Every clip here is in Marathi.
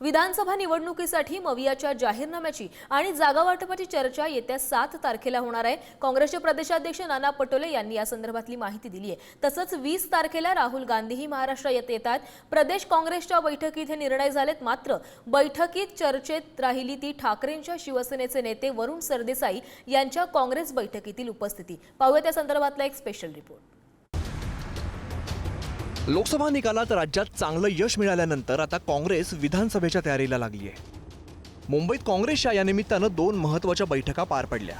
विधानसभा निवडणुकीसाठी मवियाच्या जाहीरनाम्याची आणि जागावाटपाची चर्चा येत्या सात तारखेला होणार आहे. काँग्रेसचे प्रदेशाध्यक्ष नाना पटोले यांनी या संदर्भातली माहिती दिली आहे. तसंच वीस तारखेला राहुल गांधीही महाराष्ट्रात येत येतात. प्रदेश काँग्रेसच्या बैठकीत हे निर्णय झालेत. मात्र बैठकीत चर्चेत राहिली ती ठाकरेंच्या शिवसेनेचे नेते वरुण सरदेसाई यांच्या काँग्रेस बैठकीतील उपस्थिती. पाहूया त्या संदर्भातला एक स्पेशल रिपोर्ट लोकसभा निकालात राज्यात चांगलं यश मिळाल्यानंतर आता काँग्रेस विधानसभेच्या तयारीला लागली आहे. मुंबईत काँग्रेसच्या या निमित्तानं दोन महत्त्वाच्या बैठका पार पडल्या.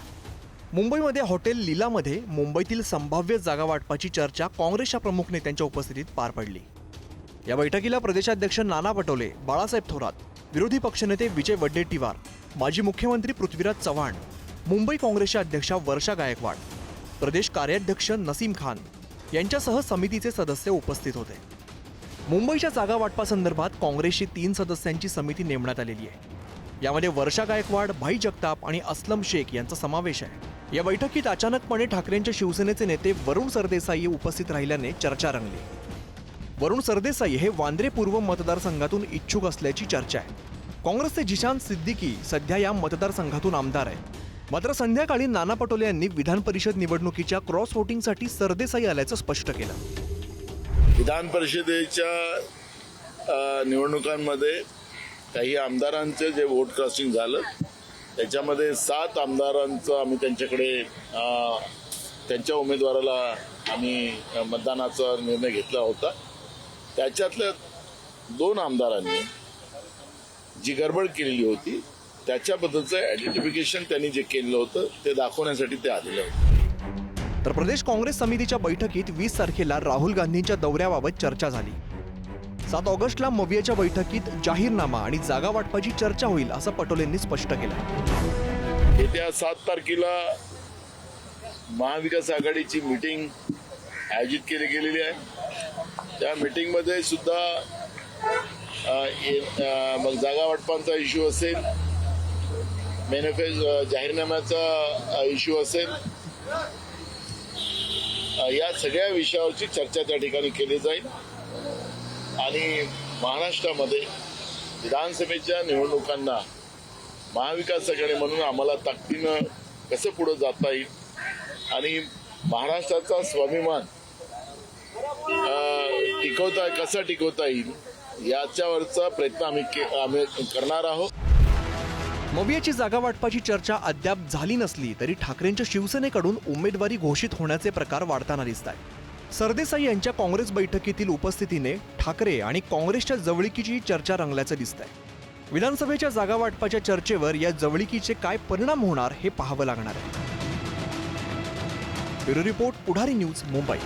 मुंबईमध्ये हॉटेल लीलामध्ये मुंबईतील संभाव्य जागा वाटपाची चर्चा काँग्रेसच्या प्रमुख नेत्यांच्या उपस्थितीत पार पडली. या बैठकीला प्रदेशाध्यक्ष नाना पटोले बाळासाहेब थोरात विरोधी पक्षनेते विजय वड्डेट्टीवार माजी मुख्यमंत्री पृथ्वीराज चव्हाण मुंबई काँग्रेसच्या अध्यक्षा वर्षा गायकवाड प्रदेश कार्याध्यक्ष नसीम खान यांच्यासह समितीचे सदस्य उपस्थित होते. मुंबईच्या जागा वाटपासंदर्भात काँग्रेसची तीन सदस्यांची समिती नेमण्यात आलेली आहे. यामध्ये वर्षा गायकवाड भाई जगताप आणि असलम शेख यांचा समावेश आहे. या बैठकीत अचानकपणे ठाकरेंच्या शिवसेनेचे नेते वरुण सरदेसाई उपस्थित राहिल्याने चर्चा रंगली. वरुण सरदेसाई हे वांद्रे पूर्व मतदारसंघातून इच्छुक असल्याची चर्चा आहे. काँग्रेसचे जिशान सिद्दीकी सध्या या मतदारसंघातून आमदार आहेत. मात्र संध्याकाळी नाना पटोले यांनी विधान परिषद निवडणुकीच्या क्रॉस वोटिंगसाठी सरदेसाई आल्याचं स्पष्ट केलं. विधान परिषदेच्या निवडणुकांमध्ये काही आमदारांचे जे वोट कास्टिंग झालं त्याच्यामध्ये सात आमदारांचं आम्ही त्यांच्याकडे त्यांच्या उमेदवाराला आम्ही मतदानाचा निर्णय घेतला होता. त्याच्यातल्या दोन आमदारांनी जी गडबड केलेली होती त्याच्याबद्दलचं आयडेंटिफिकेशन त्यांनी जे केलेलं होतं ते दाखवण्यासाठी ते आलेले होते. तर प्रदेश काँग्रेस समितीच्या बैठकीत वीस तारखेला राहुल गांधींच्या दौऱ्याबाबत चर्चा झाली. सात ऑगस्टला मवियाच्या बैठकीत जाहीरनामा आणि जागा वाटपाची चर्चा होईल असं पटोलेंनी स्पष्ट केलं. येत्या सात तारखेला महाविकास आघाडीची मीटिंग आयोजित केली गेलेली आहे. त्या मीटिंगमध्ये सुद्धा मग जागा वाटपांचा इश्यू असेल मॅनिफेस्ट uh, जाहीरनाम्याचा uh, इश्यू असेल uh, या सगळ्या विषयावरची चर्चा त्या ठिकाणी केली जाईल. आणि महाराष्ट्रामध्ये विधानसभेच्या निवडणुकांना महाविकास आघाडी म्हणून आम्हाला ताकदीनं कसं पुढे जाता येईल? आणि महाराष्ट्राचा स्वाभिमान टिकवता कसा टिकवता येईल? याच्यावरचा प्रयत्न आम्ही के- आम्ही करणार आहोत. मवियाची जागा वाटपाची चर्चा अद्याप झाली नसली तरी ठाकरेंच्या शिवसेनेकडून उमेदवारी घोषित होण्याचे प्रकार वाढताना दिसत आहेत सरदेसाई यांच्या काँग्रेस बैठकीतील उपस्थितीने ठाकरे आणि काँग्रेसच्या जवळिकीची चर्चा रंगल्याचं दिसत आहे विधानसभेच्या जागा वाटपाच्या चर्चेवर या जवळिकीचे काय परिणाम होणार हे पाहावं लागणार आहे. Bureau report Pudhari news Mumbai.